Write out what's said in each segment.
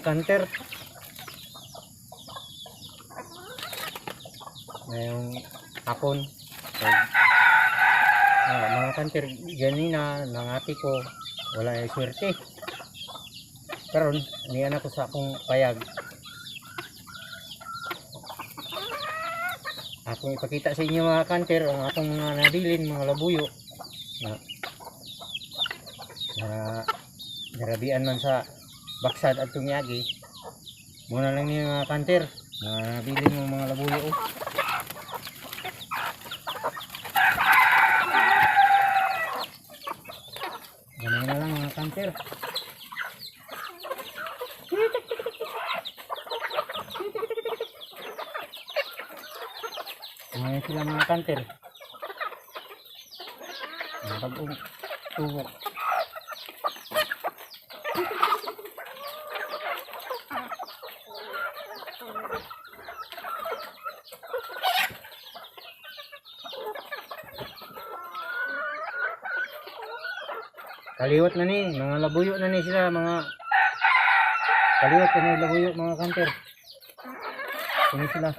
kanter. Ngayong hapon. Pag, ah, mga kanter, ganina, nangati ko, wala ay swerte. Karon, niyan ako sa akong payag. Akong ipakita sa inyo mga kanter, ang akong mga nabilin, mga labuyo. Na, na narabian man sa baksad at tunyagi. Muna lang niyo mga kanter, mga nabilin mo mga labuyo. Oh. Ganun na lang mga kanter. Ngayon sila mga kanter. Mga Kaliwat na ni, mga labuyo na ni sila, mga kaliwat na ni labuyo mga kanter. Sino sila?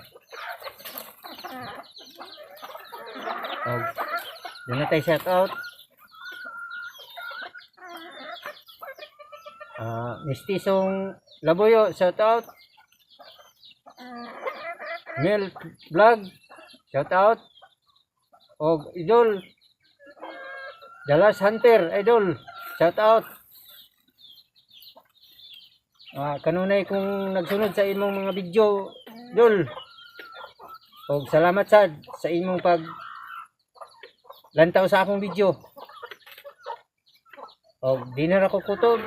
Oh, yun na tayo shout out. Ah, mistisong labuyo, shout out. Mel vlog, shout out. Og idol, Dallas Hunter, idol, shout out. Ah, kanunay kung nagsunod sa imong mga video, idol. Og salamat sad sa imong pag lantaw sa akong video. Og di na ako kutog.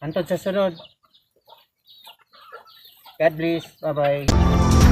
Antod sa sunod. God bless. Bye-bye.